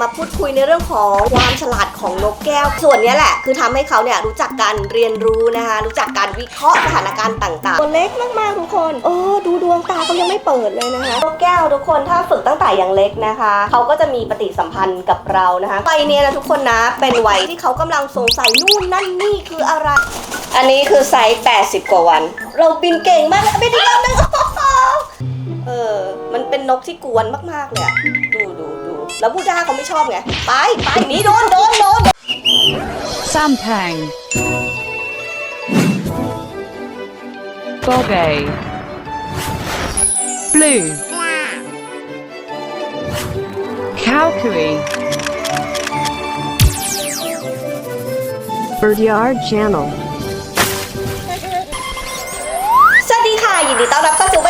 มาพูดคุยในเรื่องของความฉลาดของนกแก้ว ส่วนเนี้ยแหละ คือทำให้เขาเนี่ยรู้จักการเรียนรู้นะคะ รู้จักการวิเคราะห์สถานการณ์ต่างๆ ตัวเล็กมากๆทุกคนเออดูดวงตาเขายังไม่เปิดเลยนะคะนกแก้วทุกคนถ้าฝึกตั้งแต่ยังเล็กนะคะ เขาก็จะมีปฏิสัมพันธ์กับเรานะคะวัยเนี้ยนะทุกคนนะเป็นวัยที่เขากำลังสงสัยนู่นนั่นนี่คืออะไร อันนี้คือไซส์ 80 กว่าวัน เราบินเก่งมากเลยไปดีกรอบนึงเออมันเป็นนกที่กวนมากๆเลยอะดูดูดู แล้วบูด้าเขาไม่ชอบไง ไปไปหนีโดนโดนโดน Sampang. Bobe. Blue. Calcary. Birdyard Channel. สวัสดีค่ะ ยินดีต้อนรับเข้าสู่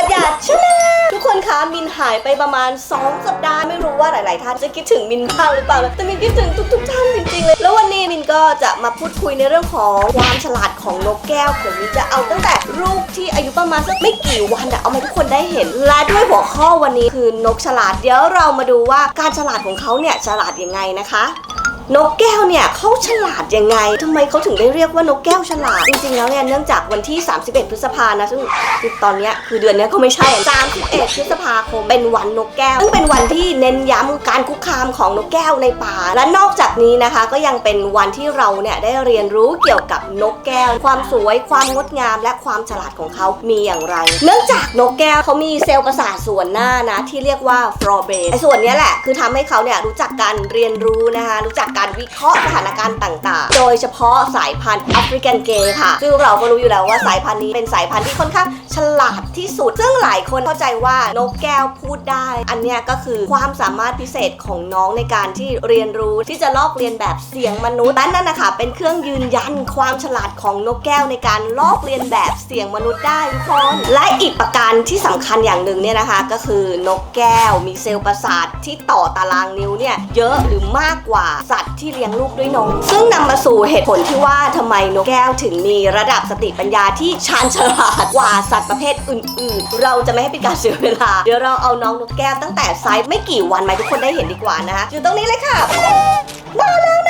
มินหายไปประมาณ 2 สัปดาห์ไม่รู้ว่าหลาย ๆ ท่านจะคิดถึงมินบ้างหรือเปล่าแต่มินคิดถึงทุก ๆ ท่านจริง ๆ เลย แล้ววันนี้มินก็จะมาพูดคุยในเรื่องของความฉลาดของนกแก้วผมมินจะเอาตั้งแต่ลูกที่อายุประมาณสักไม่กี่วันอะเอามาให้ทุกคนได้เห็น และด้วยหัวข้อวันนี้คือนกฉลาดเดี๋ยวเรามาดูว่าการฉลาดของเขาเนี่ยฉลาดยังไงนะคะ นกแก้วเนี่ยเขาฉลาดยังไงทำไมเขาถึงได้เรียกว่านกแก้วฉลาด จริงๆแล้วเนี่ยเนื่องจากวันที่ 31 พฤษภานะซึ่งตอนนี้คือเดือนนี้ยก็ไม่ใช่ 31 พฤษภาคมเป็นวันนกแก้ว ซึ่งเป็นวันที่เน้นย้ำการคุกคามของนกแก้วในป่า และนอกจากนี้นะคะ ก็ยังเป็นวันที่เราเนี่ยได้เรียนรู้เกี่ยวกับนกแก้ว ความสวยความงดงาม และความฉลาดของเขามีอย่างไร เนื่องจากนกแก้วเขามีเซลล์ประสาทส่วนหน้านะที่เรียกว่าฟลอเบไอส่วนนี้แหละคือทำให้เขาเนี่ยรู้จักการเรียนรู้นะคะรู้จักการวิเคราะห์สถานการณ์ต่างๆ โดยเฉพาะสายพันธุ์แอฟริกันเกย์ค่ะ ซึ่งเราก็รู้อยู่แล้วว่าสายพันธุ์นี้เป็นสายพันธุ์ที่ค่อนข้างฉลาดที่สุด ซึ่งหลายคนเข้าใจว่านกแก้วพูดได้ อันนี้ก็คือความสามารถพิเศษของน้องในการที่เรียนรู้ที่จะลอกเรียนแบบเสียงมนุษย์และนั่นนะคะเป็นเครื่องยืนยันความฉลาดของนกแก้วในการลอกเรียนแบบเสียงมนุษย์ได้ทุกคนและอีกประการที่สำคัญอย่างหนึ่งเนี่ยนะคะ ก็คือนกแก้วมีเซลล์ประสาทที่ต่อตารางนิ้วเนี่ยเยอะหรือมากกว่าสัตวที่เลี้ยงลูกด้วยนม ซึ่งนำมาสู่เหตุผลที่ว่าทำไมนกแก้วถึงมีระดับสติปัญญาที่ชาญฉลาดกว่าสัตว์ประเภทอื่น ๆ เราจะไม่ให้เป็นการเสียเวลา เดี๋ยวเราเอาน้องนกแก้วตั้งแต่ไซส์ไม่กี่วันมาให้ทุกคนได้เห็นดีกว่านะคะอยู่ตรงนี้เลยค่ะมาแล้วนะ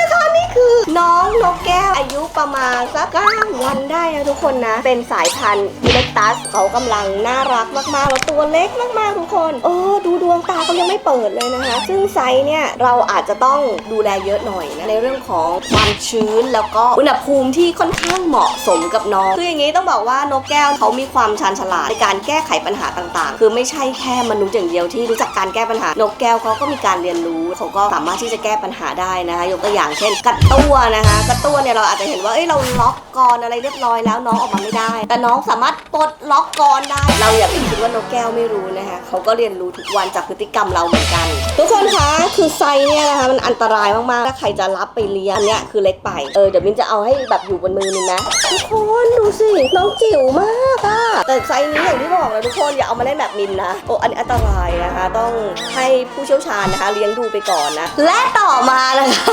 คือน้องนกแก้วอายุประมาณสักเก้าวันได้นะทุกคนนะ เป็นสายพันธุ์อิเล็กตัสเขากำลังน่ารักมากๆแล้วตัวเล็กมากๆทุกคนเออดูดวงตาเขายังไม่เปิดเลยนะคะ ซึ่งไซส์เนี่ยเราอาจจะต้องดูแลเยอะหน่อยนะในเรื่องของความชื้นแล้วก็อุณหภูมิที่ค่อนข้างเหมาะสมกับน้องคืออย่างนี้ต้องบอกว่านกแก้วเขามีความชาญฉลาดในการแก้ไขปัญหาต่างๆ คือไม่ใช่แค่มนุษย์อย่างเดียวที่รู้จักการแก้ปัญหานกแก้วเขาก็มีการเรียนรู้เขาก็สามารถที่จะแก้ปัญหาได้นะคะยกตัวอย่างเช่นกัดตัวนะคะกัดตัวเนี่ยเราอาจจะเห็นว่าเอ้ยเราล็อกกรอะไรเรียบร้อยแล้วน้องออกมาไม่ได้ แต่น้องสามารถปลดล็อกกรได้ เราอย่าไปคิดว่านกแก้วไม่รู้นะคะเขาก็เรียนรู้ทุกวันจากพฤติกรรมเราเหมือนกัน ทุกคนคะคือไซเนี่ยนะคะมันอันตรายมากๆถ้าใครจะรับไปเลี้ยงอันเนี้ยคือเล็กไปเออเดี๋ยวมินจะเอาให้แบบอยู่บนมือมินนะทุกคนดูสิน้องจิ๋วมากอะแต่ไซนี้อย่างที่บอกเลยทุกคนอย่าเอามาเล่นแบบมินนะโอ้อันนี้อันตรายนะคะ ต้องให้ผู้เชี่ยวชาญนะคะ เลี้ยงดูไปก่อนนะและต่อมานะคะ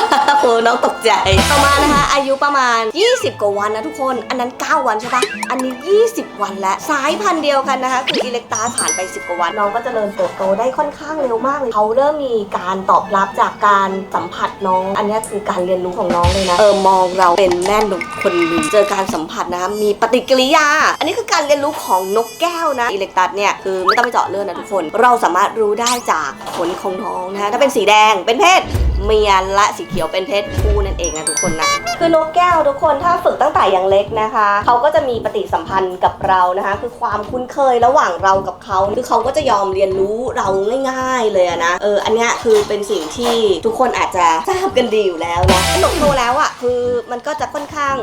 โอ้น้องตกใจต่อมานะคะ อายุประมาณ 20 กว่าวันนะทุกคน อันนั้น 9 วันใช่ปะอันนี้ 20 วันแล้ว สายพันธุ์เดียวกันนะคะ คืออิเล็กตาผ่านไป 10 กว่าวัน น้องก็จเจริญเติบโตได้ค่อนข้างเร็วมากเลย เขาเริ่มมีการตอบรับจากการสัมผัสน้อง อันนี้คือการเรียนรู้ของน้องเลยนะ เออ มองเราเป็นแม่นกคนหนึ่งเจอการสัมผัสนะคะ มีปฏิกิริยา อันนี้คือการเรียนรู้ของนกแก้วนะ อิเล็กตัสเนี่ยคือไม่ต้องไปเจาะเลือดนะทุกคน เราสามารถรู้ได้จากขนของน้องนะคะ ถ้าเป็นสีแดง เป็นเพศเมียและสีเขียวเป็นเพศผู้นั่นเองนะทุกคนนะคือนกแก้วทุกคนถ้าฝึกตั้งแต่ยังเล็กนะคะ เขาก็จะมีปฏิสัมพันธ์กับเรานะคะ คือความคุ้นเคยระหว่างเรากับเขาคือเขาก็จะยอมเรียนรู้เราง่าย ๆ เลยนะเอออันเนี้ยคือเป็นสิ่งที่ทุกคนอาจจะทราบกันดีอยู่แล้วนะหนกโตแล้วอะคือมันก็จะค่อนข้าง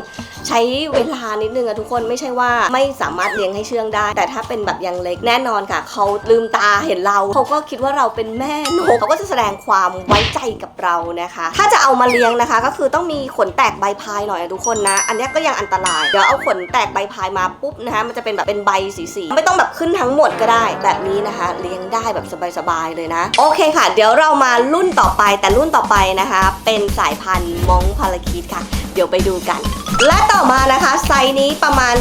ใช้เวลานิดนึงอะทุกคนไม่ใช่ว่าไม่สามารถเลี้ยงให้เชื่องได้ แต่ถ้าเป็นแบบยังเล็กแน่นอนค่ะ เขาลืมตาเห็นเรา เขาก็คิดว่าเราเป็นแม่นกเขาก็จะแสดงความไว้ใจกับเรานะคะ ถ้าจะเอามาเลี้ยงนะคะ ก็คือต้องมีขนแตกใบพายหน่อยนะทุกคนนะ อันนี้ก็ยังอันตรายเดี๋ยวเอาขนแตกใบพายมาปุ๊บนะคะมันจะเป็นแบบเป็นใบสีๆไม่ต้องแบบขึ้นทั้งหมดก็ได้ แบบนี้นะคะ เลี้ยงได้แบบสบายๆเลยนะ โอเคค่ะ เดี๋ยวเรามารุ่นต่อไปแต่รุ่นต่อไปนะคะ เป็นสายพันธุ์มองพาราคิดค่ะ เดี๋ยวไปดูกัน และต่อมานะคะไซส์นี้ประมาณ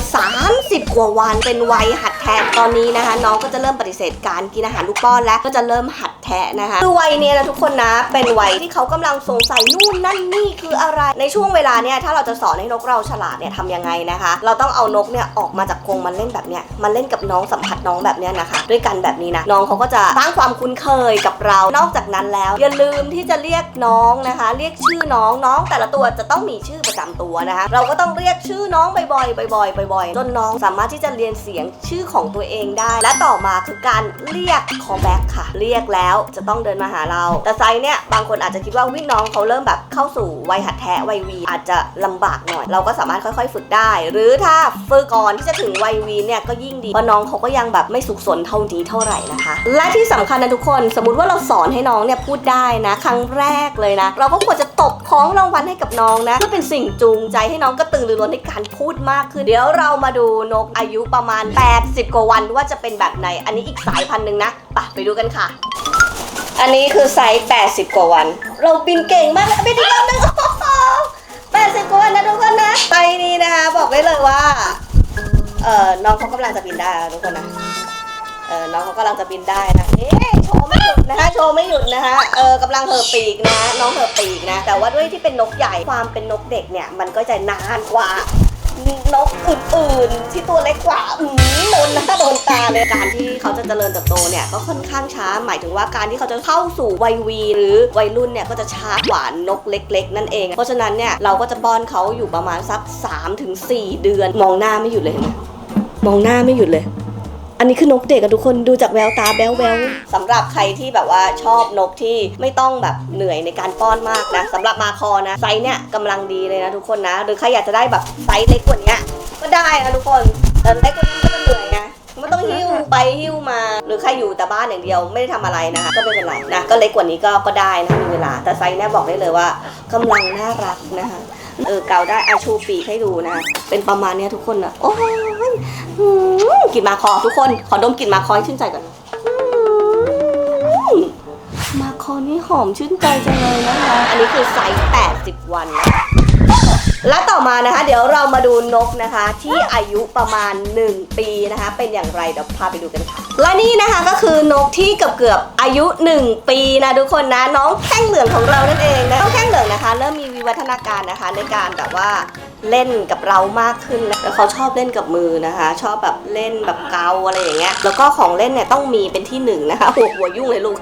30 กว่าวันเป็นวัยหัดแทะตอนนี้นะคะ น้องก็จะเริ่มปฏิเสธการกินอาหารลูกป้อนแล้วก็จะเริ่มหัด แทะนะคะคือวัยเนี้ยนะทุกคนนะ เป็นวัยที่เขากำลังสงสัยนู่นนั่นนี่คืออะไร ในช่วงเวลาเนี่ยถ้าเราจะสอนให้นกเราฉลาดเนี่ยทำยังไงนะคะ เราต้องเอานกเนี่ยออกมาจากกรงมันเล่นแบบเนี้ยมันเล่นกับน้องสัมผัสน้องแบบเนี้ยนะคะ ด้วยกันแบบนี้นะน้องเขาก็จะสร้างความคุ้นเคยกับเรา นอกจากนั้นแล้ว อย่าลืมที่จะเรียกน้องนะคะ เรียกชื่อน้องน้องแต่ละตัวจะต้องมีชื่อประจำตัวนะคะ เราก็ต้องเรียกชื่อน้องบ่อยๆบ่อยๆบ่อยๆจนน้องสามารถที่จะเรียนเสียงชื่อของตัวเองได้ และต่อมาคือการเรียก call back ค่ะ เรียกแล้วจะต้องเดินมาหาเรา แต่ไซส์เนี่ยบางคนอาจจะคิดว่าวิ่งน้องเขาเริ่มแบบเข้าสู่วัยหัดแทะวัยวี อาจจะลำบากหน่อย เราก็สามารถค่อยๆ ฝึกได้ หรือถ้าฝึกก่อนที่จะถึงวัยวีเนี่ยก็ยิ่งดีเพราะน้องเขาก็ยังแบบไม่สุขสนเท่านี้เท่าไหร่นะคะ และที่สำคัญนะทุกคน สมมติว่าเราสอนให้น้องเนี่ยพูดได้นะครั้งแรกเลยนะ เราก็ควรจะตบของรางวัลให้กับน้องนะเพื่อเป็นสิ่งจูงใจให้น้องกระตือรือร้นในการพูดมากขึ้นเดี๋ยวเรามาดูนกอายุประมาณ 80 กว่าวันว่าจะเป็นแบบไหน อันนี้อีกสายพันธุ์หนึ่งนะไปไปดูกันค่ะ อันนี้คือไซส์ 80 กว่าวัน เราบินเก่งมากไปดีรอบนึง80กว่าวันนะทุกคนนะไซส์นี้นะคะบอกได้เลยว่า เอ่อ น้องเขากำลังจะบินได้แล้วทุกคนนะ เออน้องเขากำลังจะบินได้นะเอ๊ะโชว์ไม่หยุดนะคะโชว์ไม่หยุดนะคะ เออกำลังเห่อปีกนะ น้องเห่อปีกนะ แต่ว่าด้วยที่เป็นนกใหญ่ ความเป็นนกเด็กเนี่ย มันก็จะนานกว่า นกอื่นๆ ที่ตัวเล็กกว่าอืมโดนหน้าโดนตาเลยการที่เขาจะเจริญเติบโตเนี่ยก็ค่อนข้างช้า หมายถึงว่าการที่เขาจะเข้าสู่วัยวีหรือวัยรุ่นเนี่ยก็จะช้ากว่านกเล็ก ๆ นั่นเอง เพราะฉะนั้นเนี่ยเราก็จะป้อนเขาอยู่ประมาณสัก3-4ถึง4เดือน มองหน้าไม่หยุดเลยเห็นไหมมองหน้าไม่หยุดเลย นนี้คือนกเด็กอะทุกคนดูจากแววตาแบ๊วแววสำหรับใครที่แบบว่าชอบนกที่ไม่ต้องแบบเหนื่อยในการป้อนมากนะสำหรับมาคอนะไซส์เนี่ยกำลังดีเลยนะทุกคนนะ หรือใครอยากจะได้แบบไซส์เล็กกว่านี้ก็ได้นะทุกคนแต่เล็กกว่านี้ก็จะเหนื่อยไงไม่ต้องหิ้วไปหิ้วมา หรือใครอยู่แต่บ้านอย่างเดียวไม่ได้ทำอะไรนะคะก็ไม่เป็นไรนะก็เล็กกว่านี้ก็ก็ได้นะมีเวลาแต่ไซส์เนี่ยบอกได้เลยว่ากำลังน่ารักนะคะเออเกาได้อาชูปีกให้ดูนะ เป็นประมาณเนี้ยทุกคนนะโอ้ย กลิ่นมาคอ ทุกคนขอดมกลิ่นมาคอให้ชื่นใจก่อนอืมมาคอนี่หอมชื่นใจจังเลยนะคะ อันนี้คือไซส์80 วันนะและต่อมานะคะ เดี๋ยวเรามาดูนกนะคะ ที่อายุประมาณ 1 ปีนะคะ เป็นอย่างไรเดี๋ยวพาไปดูกันค่ะ และนี่นะคะก็คือนกที่เกือบเกือบๆอายุ 1 ปีนะทุกคนนะน้องแข้งเหลืองของเรานั่นเองนะน้องแข้งเหลืองนะคะ เริ่มมีวิวัฒนาการนะคะในการแบบว่า เล่นกับเรามากขึ้นนะแล้วเขาชอบเล่นกับมือนะคะ ชอบแบบเล่นแบบเกาอะไรอย่างเงี้ย แล้วก็ของเล่นเนี่ยต้องมีเป็นที่หนึ่งนะคะหัวหัวยุ่งเลยลูก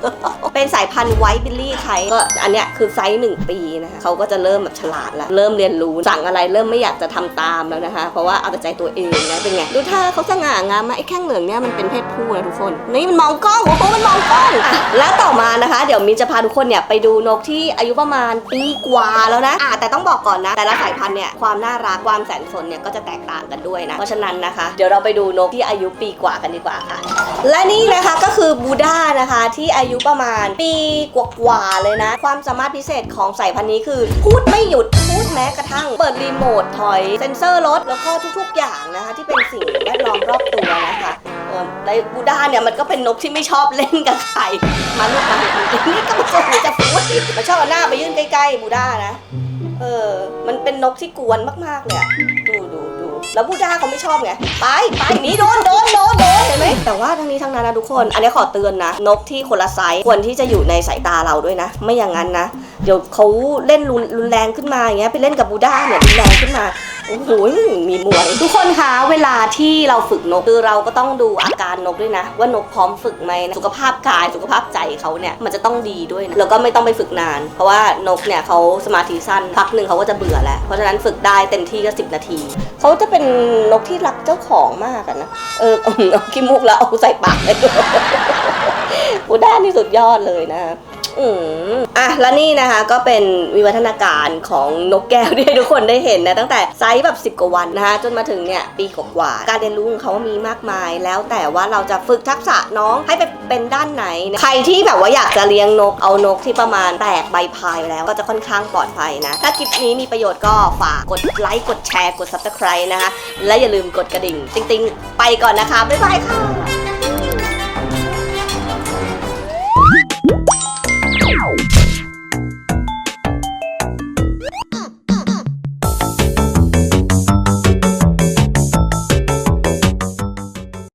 เป็นสายพันธุ์ไวท์บิลลี่ไทยก็อันเนี้ยคือไซส์หนึ่งปีนะคะเขาก็จะเริ่มแบบฉลาดแล้วเริ่มเรียนรู้สั่งอะไรเริ่มไม่อยากจะทำตามแล้วนะคะ เพราะว่าเอาแต่ใจตัวเองนะเป็นไงดูท่าเขาสง่างามมาไอ้แข้งเหลืองเนี่ยมันเป็นเพศผู้นะทุกคนนี่มันมองกล้องโอ้โหมันมองกล้องและต่อมานะคะ เดี๋ยวมินจะพาทุกคนเนี่ยไปดูนกที่อายุประมาณปีกว่าแล้วนะอะแต่ต้องบอกก่อนนะ แต่ละสายพันธุ์เนี่ยความน่ารักความแสนสนเนี่ยก็จะแตกต่างกันด้วยนะ เพราะฉะนั้นนะคะ เดี๋ยวเราไปดูนกที่อายุปีกว่ากันดีกว่าค่ะ และนี่นะคะก็คือบูด้านะคะ ที่อายุประมาณปีกว่าๆเลยนะ ความสามารถพิเศษของสายพันธุ์นี้คือ พูดไม่หยุดพูดแม้กระทั่ง เปิดรีโมทถอยเซ็นเซอร์รถแล้วก็ทุกๆอย่างนะคะ ที่เป็นสิ่งแวดล้อมรอบตัวนะคะเออในบูด้าเนี่ยมันก็เป็นนกที่ไม่ชอบเล่นกับใครมาลูกมาลูกนี่ก็มาโกจะพูดมันชอบเอาหน้าไปยื่นใกล้ๆบูด้านะ เออ มันเป็นนกที่กวนมากๆเลยอะดูดูดูแล้วบูด้าเขาไม่ชอบไง ไปไปหนีโดนโดนโดนโดนเห็นไหมแต่ว่าทั้งนี้ทั้งนั้นนะทุกคน อันนี้ขอเตือนนะ นกที่คนละไซส์ควรที่จะอยู่ในสายตาเราด้วยนะ ไม่อย่างนั้นนะ เดี๋ยวเขาเล่นรุนรุนแรงขึ้นมาอย่างเงี้ย ไปเล่นกับบูด้าเนี่ยรุนแรงขึ้นมา โอ้โหมีมวย ทุกคนคะเวลาที่เราฝึกนกคือเราก็ต้องดูอาการนกด้วยนะ ว่านกพร้อมฝึกไหมนะสุขภาพกายสุขภาพใจเขาเนี่ยมันจะต้องดีด้วยนะแล้วก็ไม่ต้องไปฝึกนาน เพราะว่านกเนี่ยเขาสมาธิสั้นพักหนึ่งเขาก็จะเบื่อแล้วเพราะฉะนั้นฝึกได้เต็มที่ก็สิบนาทีเขาจะเป็นนกที่รักเจ้าของมากอะนะเออเอาขี้มูกแล้วเอาใส่ปากเลยบูด้านี่สุดยอดเลยนะ อืมอะแล้วนี่นะคะก็เป็นวิวัฒนาการของนกแก้วที่ให้ทุกคนได้เห็นนะตั้งแต่ไซส์แบบ 10 กว่าวันนะคะจนมาถึงเนี่ยปีกว่าๆการเรียนรู้ของเขามีมากมาย แล้วแต่ว่าเราจะฝึกทักษะน้องให้ไปเป็นด้านไหนนะใครที่แบบว่าอยากจะเลี้ยงนกเอานกที่ประมาณแตกใบพายแล้วก็จะค่อนข้างปลอดภัยนะ ถ้าคลิปนี้มีประโยชน์ก็ฝากกดไลค์กดแชร์กด subscribe นะคะและอย่าลืมกดกระดิ่ง ติ๊งๆ ไปก่อนนะคะบ๊ายบายค่ะ